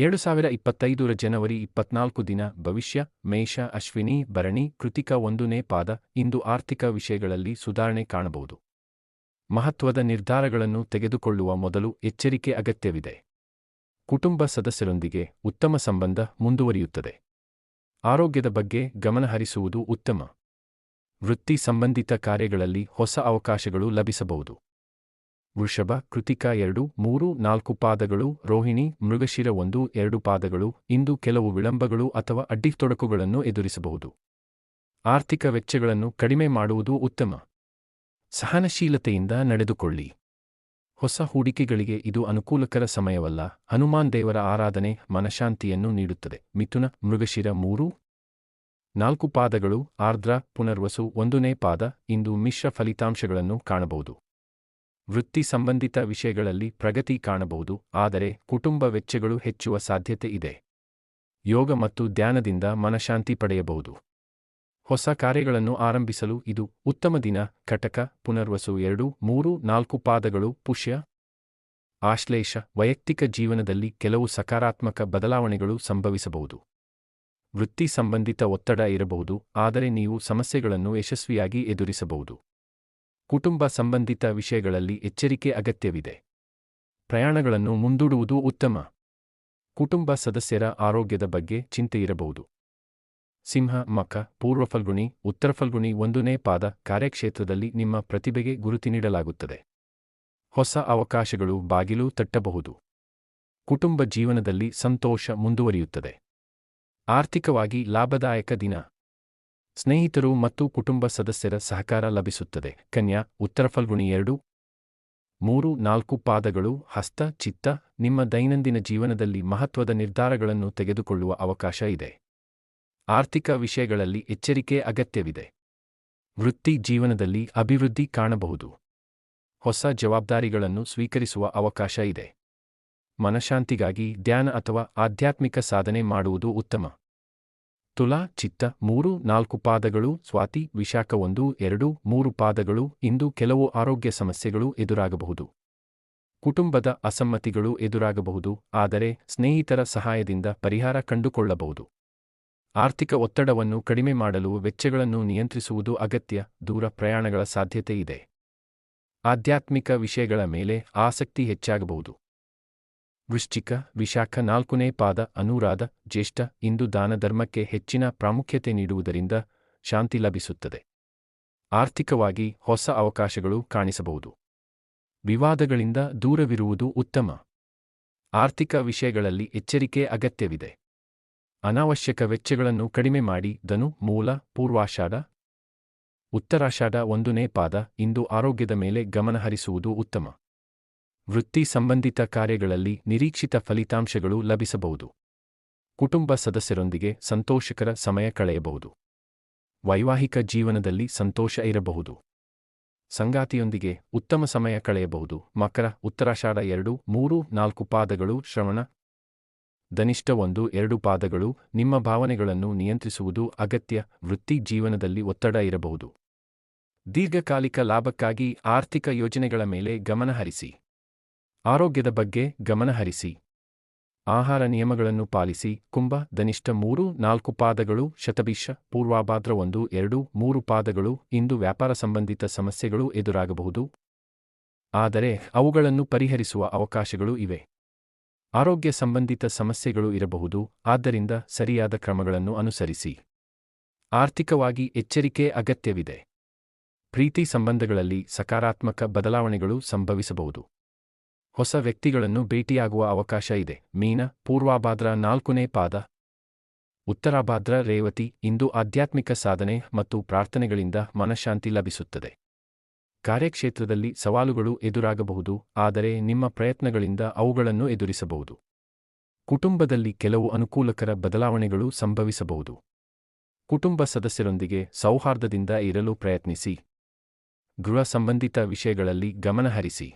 ಎರಡು ಸಾವಿರ ಇಪ್ಪತ್ತೈದರ ಜನವರಿ ಇಪ್ಪತ್ನಾಲ್ಕು ದಿನ ಭವಿಷ್ಯ, ಮೇಷ, ಅಶ್ವಿನಿ, ಭರಣಿ, ಕೃತಿಕ ಒಂದನೇ ಪಾದ ಇಂದು ಆರ್ಥಿಕ ವಿಷಯಗಳಲ್ಲಿ ಸುಧಾರಣೆ ಕಾಣಬಹುದು. ಮಹತ್ವದ ನಿರ್ಧಾರಗಳನ್ನು ತೆಗೆದುಕೊಳ್ಳುವ ಮೊದಲು ಎಚ್ಚರಿಕೆ ಅಗತ್ಯವಿದೆ. ಕುಟುಂಬ ಸದಸ್ಯರೊಂದಿಗೆ ಉತ್ತಮ ಸಂಬಂಧ ಮುಂದುವರಿಯುತ್ತದೆ. ಆರೋಗ್ಯದ ಬಗ್ಗೆ ಗಮನಹರಿಸುವುದು ಉತ್ತಮ. ವೃತ್ತಿ ಸಂಬಂಧಿತ ಕಾರ್ಯಗಳಲ್ಲಿ ಹೊಸ ಅವಕಾಶಗಳು ಲಭಿಸಬಹುದು. ವೃಷಭ, ಕೃತಿಕ ಎರಡು, ಮೂರು, ನಾಲ್ಕು ಪಾದಗಳು, ರೋಹಿಣಿ, ಮೃಗಶಿರ ಒಂದು, ಎರಡು ಪಾದಗಳು, ಇಂದು ಕೆಲವು ವಿಳಂಬಗಳು ಅಥವಾ ಅಡ್ಡಿತೊಡಕುಗಳನ್ನು ಎದುರಿಸಬಹುದು. ಆರ್ಥಿಕ ವೆಚ್ಚಗಳನ್ನು ಕಡಿಮೆ ಮಾಡುವುದು ಉತ್ತಮ. ಸಹನಶೀಲತೆಯಿಂದ ನಡೆದುಕೊಳ್ಳಿ. ಹೊಸ ಹೂಡಿಕೆಗಳಿಗೆ ಇದು ಅನುಕೂಲಕರ ಸಮಯವಲ್ಲ. ಹನುಮಾನ್ ದೇವರ ಆರಾಧನೆ ಮನಶಾಂತಿಯನ್ನು ನೀಡುತ್ತದೆ. ಮಿಥುನ, ಮೃಗಶಿರ ಮೂರು. ನಾಲ್ಕು ಪಾದಗಳು, ಆರ್ದ್ರ, ಪುನರ್ವಸು ಒಂದನೇ ಪಾದ, ಇಂದು ಮಿಶ್ರ ಫಲಿತಾಂಶಗಳನ್ನು ಕಾಣಬಹುದು. ವೃತ್ತಿ ಸಂಬಂಧಿತ ವಿಷಯಗಳಲ್ಲಿ ಪ್ರಗತಿ ಕಾಣಬಹುದು, ಆದರೆ ಕುಟುಂಬ ವೆಚ್ಚಗಳು ಹೆಚ್ಚುವ ಸಾಧ್ಯತೆ ಇದೆ. ಯೋಗ ಮತ್ತು ಧ್ಯಾನದಿಂದ ಮನಶಾಂತಿ ಪಡೆಯಬಹುದು. ಹೊಸ ಕಾರ್ಯಗಳನ್ನು ಆರಂಭಿಸಲು ಇದು ಉತ್ತಮ ದಿನ ಕಟಕ ಪುನರ್ವಸು ಎರಡು, ಮೂರು, ನಾಲ್ಕು ಪಾದಗಳು, ಪುಷ್ಯ. ಆಶ್ಲೇಷ, ವೈಯಕ್ತಿಕ ಜೀವನದಲ್ಲಿ ಕೆಲವು ಸಕಾರಾತ್ಮಕ ಬದಲಾವಣೆಗಳು ಸಂಭವಿಸಬಹುದು. ವೃತ್ತಿ ಸಂಬಂಧಿತ ಒತ್ತಡ ಇರಬಹುದು, ಆದರೆ ನೀವು ಸಮಸ್ಯೆಗಳನ್ನು ಯಶಸ್ವಿಯಾಗಿ ಎದುರಿಸಬಹುದು. ಕುಟುಂಬ ಸಂಬಂಧಿತ ವಿಷಯಗಳಲ್ಲಿ ಎಚ್ಚರಿಕೆ ಅಗತ್ಯವಿದೆ. ಪ್ರಯಾಣಗಳನ್ನು ಮುಂದೂಡುವುದು ಉತ್ತಮ. ಕುಟುಂಬ ಸದಸ್ಯರ ಆರೋಗ್ಯದ ಬಗ್ಗೆ ಚಿಂತೆಯಿರಬಹುದು ಸಿಂಹ ಮಕ ಪೂರ್ವ ಫಲ್ಗುಣಿ, ಉತ್ತರ ಫಲ್ಗುಣಿ ಒಂದನೇ ಪಾದ ಕಾರ್ಯಕ್ಷೇತ್ರದಲ್ಲಿ ನಿಮ್ಮ ಪ್ರತಿಭೆಗೆ ಗುರುತಿ ನೀಡಲಾಗುತ್ತದೆ. ಹೊಸ ಅವಕಾಶಗಳು ಬಾಗಿಲು ತಟ್ಟಬಹುದು. ಕುಟುಂಬ ಜೀವನದಲ್ಲಿ ಸಂತೋಷ ಮುಂದುವರಿಯುತ್ತದೆ. ಆರ್ಥಿಕವಾಗಿ ಲಾಭದಾಯಕ ದಿನ. ಸ್ನೇಹಿತರು ಮತ್ತು ಕುಟುಂಬ ಸದಸ್ಯರ ಸಹಕಾರ ಲಭಿಸುತ್ತದೆ. ಕನ್ಯಾ, ಉತ್ತರ ಫಲ್ಗುಣಿ ಎರಡು. ಮೂರು, ನಾಲ್ಕು ಪಾದಗಳು, ಹಸ್ತ, ಚಿತ್ತ, ನಿಮ್ಮ ದೈನಂದಿನ ಜೀವನದಲ್ಲಿ ಮಹತ್ವದ ನಿರ್ಧಾರಗಳನ್ನು ತೆಗೆದುಕೊಳ್ಳುವ ಅವಕಾಶ ಇದೆ. ಆರ್ಥಿಕ ವಿಷಯಗಳಲ್ಲಿ ಎಚ್ಚರಿಕೆ ಅಗತ್ಯವಿದೆ. ವೃತ್ತಿ ಜೀವನದಲ್ಲಿ ಅಭಿವೃದ್ಧಿ ಕಾಣಬಹುದು. ಹೊಸ ಜವಾಬ್ದಾರಿಗಳನ್ನು ಸ್ವೀಕರಿಸುವ ಅವಕಾಶ ಇದೆ. ಮನಶಾಂತಿಗಾಗಿ ಧ್ಯಾನ ಅಥವಾ ಆಧ್ಯಾತ್ಮಿಕ ಸಾಧನೆ ಮಾಡುವುದು ಉತ್ತಮ. ತುಲಾ, ಚಿತ್ತ, ಮೂರು, ನಾಲ್ಕು ಪಾದಗಳು, ಸ್ವಾತಿ, ವಿಶಾಖ ಒಂದು, ಎರಡು, ಮೂರು ಪಾದಗಳು, ಇಂದು ಕೆಲವು ಆರೋಗ್ಯ ಸಮಸ್ಯೆಗಳು ಎದುರಾಗಬಹುದು. ಕುಟುಂಬದ ಅಸಮ್ಮತಿಗಳು ಎದುರಾಗಬಹುದು, ಆದರೆ ಸ್ನೇಹಿತರ ಸಹಾಯದಿಂದ ಪರಿಹಾರ ಕಂಡುಕೊಳ್ಳಬಹುದು. ಆರ್ಥಿಕ ಒತ್ತಡವನ್ನು ಕಡಿಮೆ ಮಾಡಲು ವೆಚ್ಚಗಳನ್ನು ನಿಯಂತ್ರಿಸುವುದು ಅಗತ್ಯ, ದೂರ ಪ್ರಯಾಣಗಳ ಸಾಧ್ಯತೆ ಇದೆ. ಆಧ್ಯಾತ್ಮಿಕ ವಿಷಯಗಳ ಮೇಲೆ ಆಸಕ್ತಿ ಹೆಚ್ಚಾಗಬಹುದು. ವೃಶ್ಚಿಕ, ವಿಶಾಖ ನಾಲ್ಕನೇ ಪಾದ ಅನುರಾಧ, ಜ್ಯೇಷ್ಠ, ಇಂದು ದಾನ ಧರ್ಮಕ್ಕೆ ಹೆಚ್ಚಿನ ಪ್ರಾಮುಖ್ಯತೆ ನೀಡುವುದರಿಂದ ಶಾಂತಿ ಲಭಿಸುತ್ತದೆ. ಆರ್ಥಿಕವಾಗಿ ಹೊಸ ಅವಕಾಶಗಳು ಕಾಣಿಸಬಹುದು. ವಿವಾದಗಳಿಂದ ದೂರವಿರುವುದು ಉತ್ತಮ. ಆರ್ಥಿಕ ವಿಷಯಗಳಲ್ಲಿ ಎಚ್ಚರಿಕೆ ಅಗತ್ಯವಿದೆ. ಅನಾವಶ್ಯಕ ವೆಚ್ಚಗಳನ್ನು ಕಡಿಮೆ ಮಾಡಿ ಧನು, ಮೂಲ, ಪೂರ್ವಾಷಾಢ, ಉತ್ತರಾಷಾಢ ಒಂದನೇ ಪಾದ ಇಂದು ಆರೋಗ್ಯದ ಮೇಲೆ ಗಮನಹರಿಸುವುದು ಉತ್ತಮ. ವೃತ್ತಿ ಸಂಬಂಧಿತ ಕಾರ್ಯಗಳಲ್ಲಿ ನಿರೀಕ್ಷಿತ ಫಲಿತಾಂಶಗಳು ಲಭಿಸಬಹುದು. ಕುಟುಂಬ ಸದಸ್ಯರೊಂದಿಗೆ ಸಂತೋಷಕರ ಸಮಯ ಕಳೆಯಬಹುದು. ವೈವಾಹಿಕ ಜೀವನದಲ್ಲಿ ಸಂತೋಷ ಇರಬಹುದು. ಸಂಗಾತಿಯೊಂದಿಗೆ ಉತ್ತಮ ಸಮಯ ಕಳೆಯಬಹುದು. ಮಕರ ಉತ್ತರಾಷಾಢ ಎರಡು, ಮೂರು, ನಾಲ್ಕು ಪಾದಗಳು ಶ್ರವಣ. ಧನಿಷ್ಠ ಒಂದು, ಎರಡು ಪಾದಗಳು ನಿಮ್ಮ ಭಾವನೆಗಳನ್ನು ನಿಯಂತ್ರಿಸುವುದು ಅಗತ್ಯ. ವೃತ್ತಿ ಜೀವನದಲ್ಲಿ ಒತ್ತಡ ಇರಬಹುದು. ದೀರ್ಘಕಾಲಿಕ ಲಾಭಕ್ಕಾಗಿ ಆರ್ಥಿಕ ಯೋಜನೆಗಳ ಮೇಲೆ ಗಮನಹರಿಸಿ ಆರೋಗ್ಯದ ಬಗ್ಗೆ ಗಮನಹರಿಸಿ ಆಹಾರ ನಿಯಮಗಳನ್ನು ಪಾಲಿಸಿ, ಕುಂಭ, ದನಿಷ್ಠ ಮೂರು, ನಾಲ್ಕು ಪಾದಗಳು, ಶತಭಿಷ, ಪೂರ್ವಾಭಾದ್ರ ಒಂದು, ಎರಡು, ಮೂರು ಪಾದಗಳು, ಇಂದು ವ್ಯಾಪಾರ ಸಂಬಂಧಿತ ಸಮಸ್ಯೆಗಳು ಎದುರಾಗಬಹುದು. ಆದರೆ, ಅವುಗಳನ್ನು ಪರಿಹರಿಸುವ ಅವಕಾಶಗಳು ಇವೆ. ಆರೋಗ್ಯ ಸಂಬಂಧಿತ ಸಮಸ್ಯೆಗಳು ಇರಬಹುದು, ಆದ್ದರಿಂದ ಸರಿಯಾದ ಕ್ರಮಗಳನ್ನು ಅನುಸರಿಸಿ. ಆರ್ಥಿಕವಾಗಿ ಎಚ್ಚರಿಕೆ ಅಗತ್ಯವಿದೆ. ಪ್ರೀತಿ ಸಂಬಂಧಗಳಲ್ಲಿ ಸಕಾರಾತ್ಮಕ ಬದಲಾವಣೆಗಳು ಸಂಭವಿಸಬಹುದು. ಹೊಸ ವ್ಯಕ್ತಿಗಳನ್ನು ಭೇಟಿಯಾಗುವ ಅವಕಾಶ ಇದೆ. ಮೀನ, ಪೂರ್ವಾಭಾದ್ರ ನಾಲ್ಕನೇ ಪಾದ. ಉತ್ತರಾಭಾದ್ರ ರೇವತಿ, ಇಂದು ಆಧ್ಯಾತ್ಮಿಕ ಸಾಧನೆ ಮತ್ತು ಪ್ರಾರ್ಥನೆಗಳಿಂದ ಮನಃಶಾಂತಿ ಲಭಿಸುತ್ತದೆ. ಕಾರ್ಯಕ್ಷೇತ್ರದಲ್ಲಿ ಸವಾಲುಗಳು ಎದುರಾಗಬಹುದು, ಆದರೆ ನಿಮ್ಮ ಪ್ರಯತ್ನಗಳಿಂದ ಅವುಗಳನ್ನು ಎದುರಿಸಬಹುದು. ಕುಟುಂಬದಲ್ಲಿ ಕೆಲವು ಅನುಕೂಲಕರ ಬದಲಾವಣೆಗಳು ಸಂಭವಿಸಬಹುದು. ಕುಟುಂಬ ಸದಸ್ಯರೊಂದಿಗೆ ಸೌಹಾರ್ದದಿಂದ ಇರಲು ಪ್ರಯತ್ನಿಸಿ. ಗೃಹ ಸಂಬಂಧಿತ ವಿಷಯಗಳಲ್ಲಿ ಗಮನಹರಿಸಿ.